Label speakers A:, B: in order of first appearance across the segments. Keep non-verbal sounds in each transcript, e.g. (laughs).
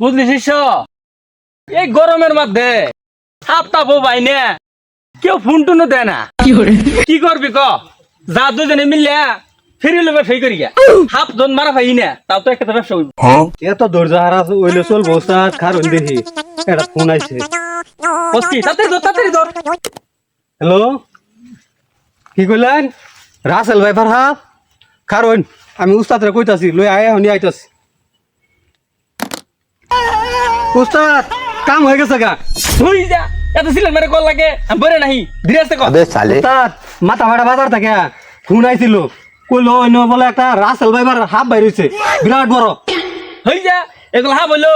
A: বুঝলি শিষ্য এই গরমের মধ্যে হাফটা বউ না কেউ ফোন টুনও দেয় না। কি করবি ক? যা দুজনে মিললে ফিরে লোবে ফেই করি হাফ জন মারা পাই না তাও তো একটা ব্যবসা হইব।
B: এত ধৈর্য হারা ওইলে চলবো ওস্তাদ কারণ দেখি একটা ফোন আইছে।
A: বসকি তাড়াতাড়ি ধর তাড়াতাড়ি ধর।
B: হ্যালো? কি কইলেন? রাসেল ভাই ফারহাব কারণ আমি উস্তাদ রে কইতাছি লই আয় হনি আইতাছি। উস্তাদ কাম হয়ে গেছে গা।
A: তুই যা এত সিলেন মেরে কল লাগে আমি বরে নাহি ধীরে আসতে কর
B: উস্তাদ মাথা ভাড়া বাজার থাকে ফোন আইছিল। কইলো অন্য বলে একটা রাসেল ভাই হাফ বাইরেছে বিরাট বড়।
A: হই যা এগুলো হাফ হইল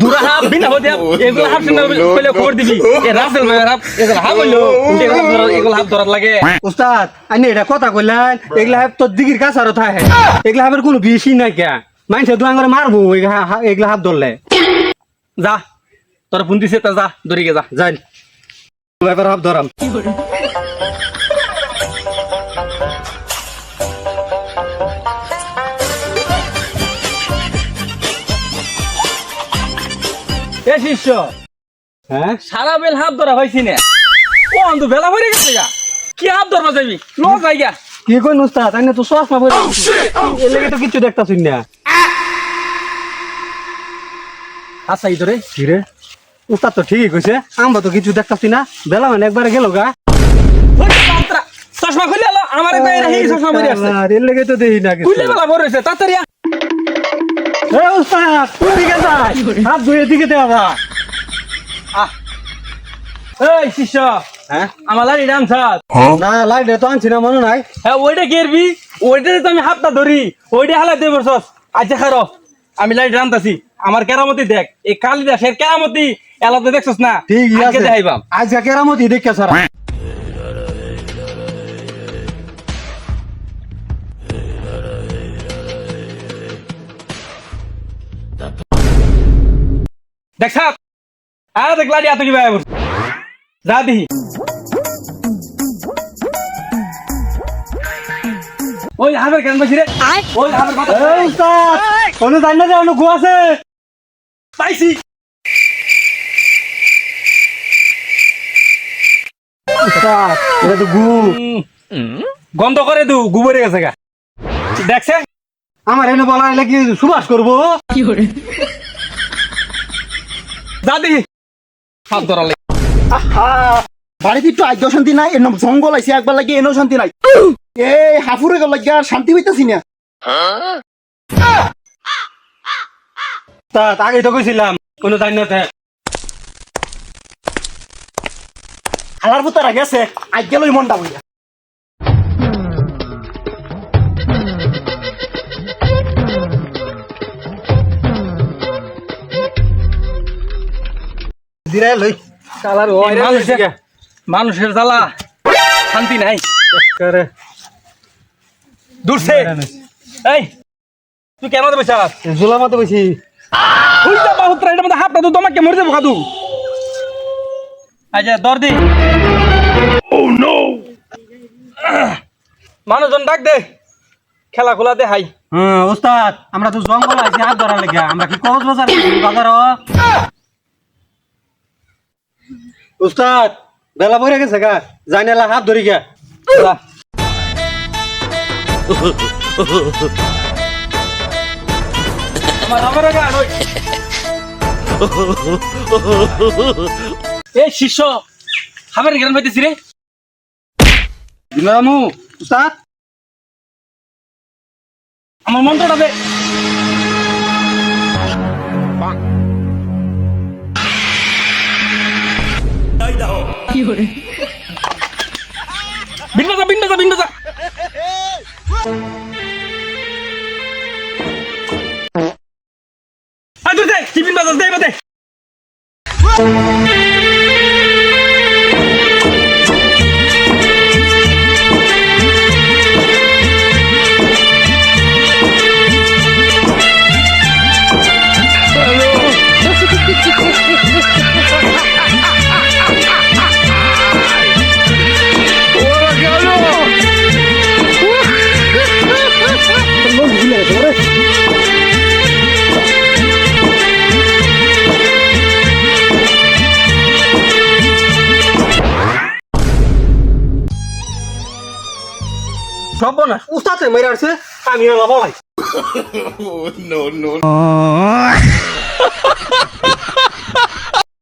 A: দুরা হাফ বিনা হতে এগুলো হাফ শুনে কইলে খবর দিবি। এ রাসেল ভাই হাফ এগুলো হাফ হইল এগুলো ধরা এগুলো হাফ ধরার লাগে।
B: উস্তাদ আইনে এটা কথা কইলেন এগুলা হাফ তোর দিগির কাছে আরও থাকে এগুলা হাফের কোনো বেশি নাই কে। মানুষে দুয়াং করে মারবো এগুলা হাফ ধরলে।
A: যা তোর ফোন দিছে তা যা দড়িকে যা
B: যাই এবার হাফ ধরাম
A: এ শিষ্য
B: হ্যাঁ
A: সারা বেল হাফ ধরা হয়েছি না? ও অন্ত বেলা ভরে গেছে গা। কি হাফ ধরবা যাবি? লো যাই গা।
B: কি কই উস্তাদ আইনে তো চশমা পরে এর লেগে তো কিছু দেখতাছিস না।
A: আচ্ছা এই ধরে।
B: কি রে? উস্তাদ তো ঠিকই কইছে আমরা তো কিছু দেখতাছি না। বেলা মানে একবারে গেল গা।
A: চশমা খুলে এলো আমার একটা এই চশমা পরে আসছে।
B: আর এর লেগে তো দেখি না কিছু।
A: খুলে বেলা ভরে হয়েছে তাড়াতাড়ি
B: এ উস্তাদ কোন দিকে যায় হাত ধুয়ে দিকে দে আবার।
A: আহ। এই শিষ্য
B: হ্যাঁ?
A: আমার লাড়ি ডান্স
B: না লাইট তো আনছি না মনে নাই।
A: হ্যাঁ ওইটা কেরবি ওইটাতে তো আমি হাতটা ধরি ওইটা হালা দেব বসস। আচ্ছা খারো আমি লাইট রান্তাছি আমার কেরামতি দেখ এই কালিদাসের কেরামতি এলাতে দেখছস না?
B: ঠিক
A: আজকে
B: আছে।
A: দেখাইবাম।
B: আজকে কেরামতি দেখে সারা
A: দেখ আর দেখ লাড়ি এত ভাই যা দিহি ওই হাবের কেন বসি রে। ওই কথা।
B: এই উস্তাদ কোনো জানি না যে অন্য গু আছে।
A: পাইছি।
B: উস্তাদ এটা তো গু।
A: গন্ধ করে দু গুবরে গেছে গা। দেখছে?
B: আমার এনে বলা হলে কি সুবাস করব?
A: যা দিহি হাত ধরালে।
C: বাড়িতে একটু আজ্ঞা শান্তি নাই এর নাম জঙ্গল আইসি একবার লাগে এনেও শান্তি নাই। এই হাফুরে গেল লাগে আর শান্তি পাইতাছি না।
B: উস্তাদ আগে তো কইছিলাম কোনো জানি না তে।
C: হালার পুতারা গেছে আজ্ঞা লই মনটা বইয়া।
B: দিরে লই। কালার
A: এই মানুষের মানুষের জ্বালা শান্তি নাই।
B: করে
A: দূরছে এই তুই কেন দেবে চাস
B: জুলা মতো বেশি
A: তুই বাহুত্রা এটার মধ্যে হাতটা তো তোমাকে মরে যাব খাদু? আচ্ছা দর দি। মানুষজন ডাক দে খেলা খোলা দে হাই।
B: হ্যাঁ উস্তাদ আমরা তো জঙ্গল আছি হাত ধরা লেগে আমরা কি কক্স বাজার বাজার? উস্তাদ বেলা পড়ে গেছে গা যাই হাত ধরি গা (laughs) (laughs)
A: এই শিষ্য খাবার জ্ঞান পাইতেছি রে।
B: দিলামু উস্তাদ।
A: আমার মন্ত্রটা দে। বিন বাজা বিন বাজা বিন বাজা আয়
B: সব উস্তাদ মেরে আসছে আমি বলাই
C: নো (laughs) no. (laughs)